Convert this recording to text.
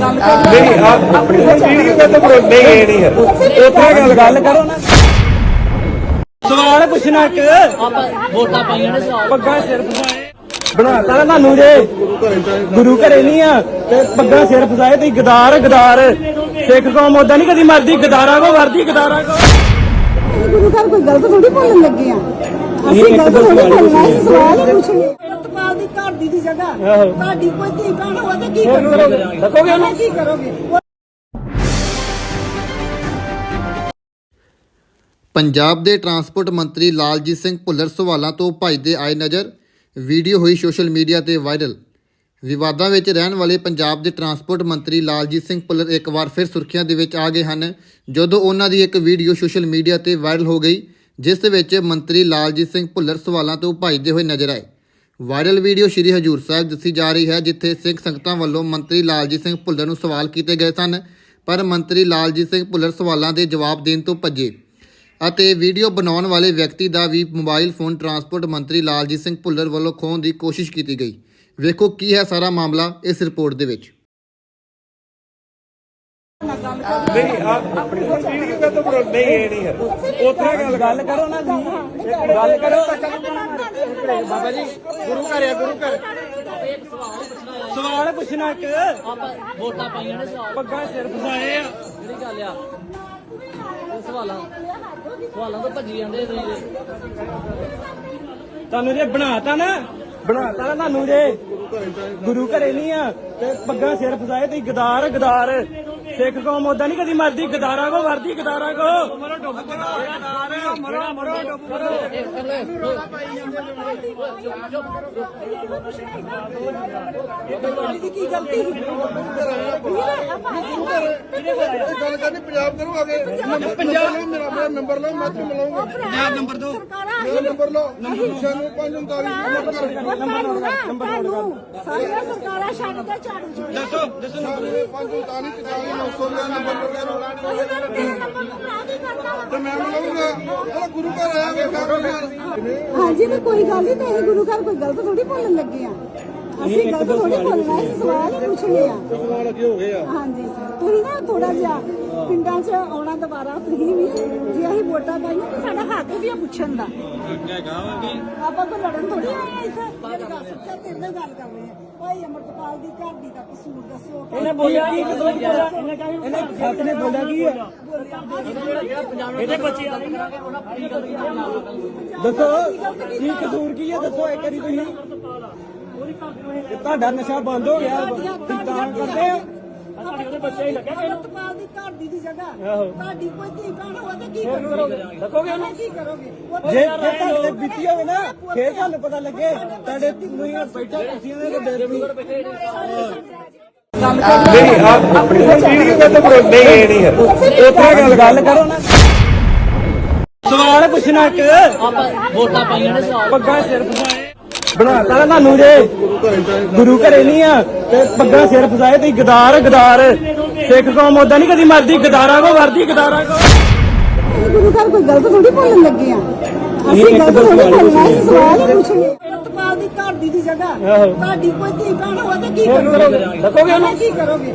ਨਹੀਂ ਆਪ- ਆਪਣੀ ਵੀਡੀਓ ਦਾ ਤਾਂ ਪ੍ਰੋ- ਨਹੀਂ ਇਹ ਨਹੀਂ ਹੈ ਉੱਥੇ ਗੱਲ ਗੱਲ ਕਰੋ ਨਾ। ਸਵਾਲ ਪੁੱਛਣਾ ਇੱਕ ਆਪਾਂ ਵੋਟਾਂ ਪਾਈਆਂ ਨੇ ਸਵਾਲ ਪੱਗਾਂ ਸਿਰ ਫਸਾਏ। ਬਣਾਤਾ ਨਾ ਤੁਹਾਨੂੰ ਜੇ। ਗੁਰੂ ਘਰੇ ਨਹੀਂ ਆ ਤੇ ਪੱਗਾਂ ਸਿਰ ਫਸਾਏ ਤੁਸੀਂ ਗਦਾਰ ਗਦਾਰ। ਸਿੱਖ ਕੌਮ ਉਦਾਂ ਨਹੀਂ ਕਦੀ ਮਰਦੀ ਗਦਾਰਾਂ ਕੋ ਵਰਦੀ ਗਦਾਰਾਂ ਕੋ। ਗੁਰੂ ਘਰ ਕੋਈ ਗਲਤ ਥੋੜੀ ਬੋਲਣ ਲੱਗੇ ਆ। ਅਸੀਂ ਇੱਕ ਗਲਤ ਥੋੜੀ ਸਵਾਲ ਬੋਲਣਾ ਸਵਾਲ ਹੀ ਪੁੱਛਣੇ। ਪ੍ਰਿਤਪਾਲ ਦੀ ਘਰ ਦੀ ਦੀ ਜਗ੍ਹਾ। ਤੁਹਾਡੀ ਕੋਈ ਧੀ ਭੈਣ ਹੋਵੇ ਤਾਂ ਕੀ ਕਰੋਗੇ? ਰੱਖੋਗੇ ਉਹਨੂੰ? ਕੀ ਕਰੋਗੇ? ਪੰਜਾਬ ਦੇ ਟਰਾਂਸਪੋਰਟ ਮੰਤਰੀ ਲਾਲਜੀਤ ਸਿੰਘ ਭੁੱਲਰ ਸਵਾਲਾਂ ਤੋਂ ਭੱਜਦੇ ਆਏ ਨਜ਼ਰ ਵੀਡੀਓ ਹੋਈ ਸੋਸ਼ਲ ਮੀਡੀਆ ਤੇ ਵਾਇਰਲ। ਵਿਵਾਦਾਂ ਵਿੱਚ ਰਹਿਣ ਵਾਲੇ ਪੰਜਾਬ ਦੇ ਟਰਾਂਸਪੋਰਟ ਮੰਤਰੀ ਲਾਲਜੀਤ ਸਿੰਘ ਭੁੱਲਰ ਇੱਕ ਵਾਰ ਫਿਰ ਸੁਰਖੀਆਂ ਦੇ ਵਿੱਚ ਆ ਗਏ ਹਨ ਜਦੋਂ ਉਹਨਾਂ ਦੀ ਇੱਕ ਵੀਡੀਓ ਸੋਸ਼ਲ ਮੀਡੀਆ ਤੇ ਵਾਇਰਲ ਹੋ ਗਈ ਜਿਸ ਦੇ ਵਿੱਚ ਮੰਤਰੀ ਲਾਲਜੀਤ ਸਿੰਘ ਭੁੱਲਰ ਸਵਾਲਾਂ ਤੋਂ ਭੱਜਦੇ ਹੋਏ ਨਜ਼ਰ ਆਏ। ਵਾਇਰਲ ਵੀਡੀਓ ਸ਼੍ਰੀ ਹਜੂਰ ਸਾਹਿਬ ਦੱਸੀ ਜਾ ਰਹੀ ਹੈ, ਜਿੱਥੇ ਸਿੱਖ ਸੰਗਤਾਂ ਵੱਲੋਂ ਮੰਤਰੀ ਲਾਲਜੀਤ ਸਿੰਘ ਭੁੱਲਰ ਨੂੰ ਸਵਾਲ ਕੀਤੇ ਗਏ ਸਨ, ਪਰ ਮੰਤਰੀ ਲਾਲਜੀਤ ਸਿੰਘ ਭੁੱਲਰ ਸਵਾਲਾਂ ਦੇ ਜਵਾਬ ਦੇਣ ਤੋਂ ਭੱਜੇ। ਅਤੇ ਵੀਡੀਓ ਬਣਾਉਣ ਵਾਲੇ ਵਿਅਕਤੀ ਦਾ ਵੀ ਮੋਬਾਈਲ ਫੋਨ ਟਰਾਂਸਪੋਰਟ ਮੰਤਰੀ ਲਾਲਜੀਤ ਸਿੰਘ ਭੁੱਲਰ ਵੱਲੋਂ ਖੋਹਣ ਦੀ ਕੋਸ਼ਿਸ਼ ਕੀਤੀ ਗਈ। ਵੇਖੋ ਕੀ ਹੈ ਸਾਰਾ ਮਾਮਲਾ ਇਸ ਰਿਪੋਰਟ ਦੇ ਵਿੱਚ। ਨਹੀਂ ਆਪਣੀ ਵੀਡੀਓ ਦਾ ਤਾਂ ਪ੍ਰੋ- ਨਹੀਂ, ਇਹ ਨਹੀਂ ਹੈ। ਉੱਥੇ ਗੱਲ ਗੱਲ ਕਰੋ ਨਾ ਜੀ। ਗੱਲ ਕਰੋ। ਬਾਬਾ ਜੀ, ਗੁਰੂ ਘਰ ਆ, ਗੁਰੂ ਘਰ। ਸਵਾਲ ਪੁੱਛਣਾ ਇੱਕ। ਵੋਟਾਂ ਪਾਈਆਂ ਨੇ ਸਵਾਲ ਪੱਗਾਂ ਸਿਰ ਫਸਾਏ ਆ। ਜਿਹੜੀ ਗੱਲ ਆ, ਇਹ ਸਵਾਲਾਂ ਸਵਾਲਾਂ ਤੋਂ ਭੱਜੀ ਜਾਂਦੇ ਤੁਸੀਂ ਤੁਹਾਨੂੰ ਜੇ ਬਣਾਤਾ ਨਾ ਬਣਾਤਾ ਨਾ ਤੁਹਾਨੂੰ ਜੇ। ਗੁਰੂ ਘਰੇ ਨਹੀਂ ਆ, ਤੇ ਪੱਗਾਂ ਸਿਰ ਫਸਾਏ ਤੁਸੀਂ ਗਦਾਰ ਗਦਾਰ। ਸਿੱਖ ਕੌਮ ਉਦਾਂ ਨਹੀਂ ਕਦੀ ਮਰਦੀ, ਗਦਾਰਾਂ ਕੋ ਮਰਦੀ ਗਦਾਰਾਂ ਕੋ। ਮਰੋ ਡੁੱਬ ਕਰੋ ਮਰੋ ਮਰੋ ਡੁੱਬ ਕਰੋ ਕੀ ਗਲਤੀ? ਗੱਲ ਕਰਨੀ ਪੰਜਾਬ ਕਰੋ ਆਗੇ ਪੰਜਾਬ ਲਓ ਮੇਰਾ ਮੇਰਾ ਨੰਬਰ ਲਓ ਮੈਂ ਤੁਹਾਨੂੰ ਮਿਲਾਉਂਗਾ ਪੰਜਾਬ ਨੰਬਰ ਦੋ। ਮੇਰਾ ਨੰਬਰ ਲਓ। 9539 ਨੰਬਰ ਕਰ। ਸਾਰੀਆਂ ਸਰਕਾਰਾਂ ਛੱਡ ਕੇ ਝਾੜੂ ਛੱਡ ਦੱਸੋ 9539 900 ਨੰਬਰ ਕਰੋ ਤੇ ਮੈਂ ਮਿਲਾਉਂਗਾ ਉਹ ਗੁਰੂ ਘਰ ਆਇਆ ਹਾਂਜੀ ਕੋਈ ਗੱਲ ਨਹੀਂ ਤੇ ਅਸੀਂ ਗੁਰੂ ਘਰ ਕੋਈ ਗਲਤ ਥੋੜੀ ਬੋਲਣ ਲੱਗੇ ਆ। ਅਸੀਂ ਗਲਤ ਥੋੜੀ ਬੋਲਣਾ ਅਸੀਂ ਸਵਾਲ ਹੀ ਪੁੱਛਣੇ ਆ। ਸਵਾਲ ਅੱਗੇ ਹੋ ਗਏ ਆ। ਹਾਂਜੀ। ਤੁਸੀਂ ਨਾ ਥੋੜਾ ਜਿਹਾ ਪਿੰਡਾਂ 'ਚ ਆਉਣਾ ਦੁਬਾਰਾ ਤੁਸੀਂ ਵੀ ਜੇ ਅਸੀਂ ਵੋਟਾਂ ਪਾਈਆਂ ਤਾਂ ਸਾਡਾ ਹੱਕ ਵੀ ਆ ਪੁੱਛਣ ਦਾ। ਆਪਾਂ ਕੋਈ ਲੜਨ ਥੋੜੀ ਆਏ ਆ ਇੱਥੇ। ਮੇਰੀ ਗੱਲ ਸੁਣ ਤੇਰੇ ਨਾਲ ਗੱਲ ਕਰ ਰਹੇ ਆ। ਭਾਈ ਅਮਰਪਾਲ ਦੀ ਘਰ ਦੀ ਦਾ ਕਸੂਰ ਦੱਸੋ। ਇਹਨੇ ਬੋਲਿਆ ਕੀ? ਕਦੋਂ ਬੋਲਿਆ। ਇਹਨੇ ਕਹਾਂ ਇਹਨੇ ਨੇ ਬੋਲਿਆ ਕੀ ਹੈ ਇਹਦੇ ਬੱਚੇ ਆ? ਦੱਸੋ। ਕੀ ਕਸੂਰ ਕੀ ਹੈ ਦੱਸੋ ਇੱਕ ਵਾਰੀ ਤੁਸੀਂ। ਇਹ ਤੁਹਾਡਾ ਨਸ਼ਾ ਬੰਦ ਹੋ ਗਿਆ। ਤੁਸੀਂ ਤਾਂ ਕਰਦੇ ਆ ਅਮਰਪਾਲ ਦੀ ਘਰ ਦੀ ਦੀ ਜਗ੍ਹਾ। ਤੁਹਾਡੀ ਕੋਈ ਧੀ ਭੈਣ ਹੋਵੇ ਤਾਂ ਕੀ ਕਰੋਗੇ? ਰੱਖੋਗੇ ਉਹਨੂੰ? ਕੀ ਕਰੋਗੇ? ਜੇ ਜੇ ਤੁਹਾਡੇ ਤੇ ਬੀਤੀ ਹੋਵੇ ਨਾ ਫੇਰ ਤੁਹਾਨੂੰ ਪਤਾ ਲੱਗੇ। ਤੁਹਾਡੇ ਤੁਸੀਂ ਬੈਠਾ ਕੁਰਸੀਆਂ ਦੇ ਡਰ ਵੀ ਨਹੀਂ ਆਪ- ਆਪਣੀ ਵੀਡੀਓ ਦਾ ਤਾਂ ਪ੍ਰੋ- ਨਹੀਂ ਇਹ ਨਹੀਂ ਹੈ ਉੱਥੇ ਗੱਲ ਗੱਲ ਕਰੋ ਨਾ। ਸਵਾਲ ਪੁੱਛਣਾ ਇੱਕ। ਆਪਾਂ ਵੋਟਾਂ ਪਾਈਆਂ ਨੇ ਸਵਾਲ। ਪੱਗਾਂ ਸਿਰ ਫਸਾਏ ਬਣਾਤਾ ਨਾ ਤੁਹਾਨੂੰ ਜੇ। ਗੁਰੂ ਘਰੇ ਨਹੀਂ ਆ ਤੇ ਪੱਗਾਂ ਸਿਰ ਫਸਾਏ ਤੁਸੀਂ ਗਦਾਰ ਗਦਾਰ। ਸਿੱਖ ਕੌਮ ਉਦਾਂ ਨਹੀਂ ਕਦੀ ਮਰਦੀ ਗਦਾਰਾਂ ਕੋ ਵਰਦੀ ਗਦਾਰਾਂ ਕੋ। ਗੁਰੂ ਘਰ ਕੋਈ ਗਲਤ ਥੋੜੀ ਬੋਲਣ ਲੱਗੇ ਆ। ਅਸੀਂ ਗਲਤ ਥੋੜੀ ਬੋਲਣਾ ਅਸੀਂ ਸਵਾਲ ਹੀ ਪੁੱਛਣੇ ਪ੍ਰਿਤਪਾਲ ਦੀ ਘਰ ਦੀ ਦੀ ਜਗ੍ਹਾ। ਤੁਹਾਡੀ ਕੋਈ ਧੀ ਭੈਣ ਹੋਵੇ ਤਾਂ ਕੀ ਕਰੋਗੇ? ਕੀ ਕਰੋਗੇ?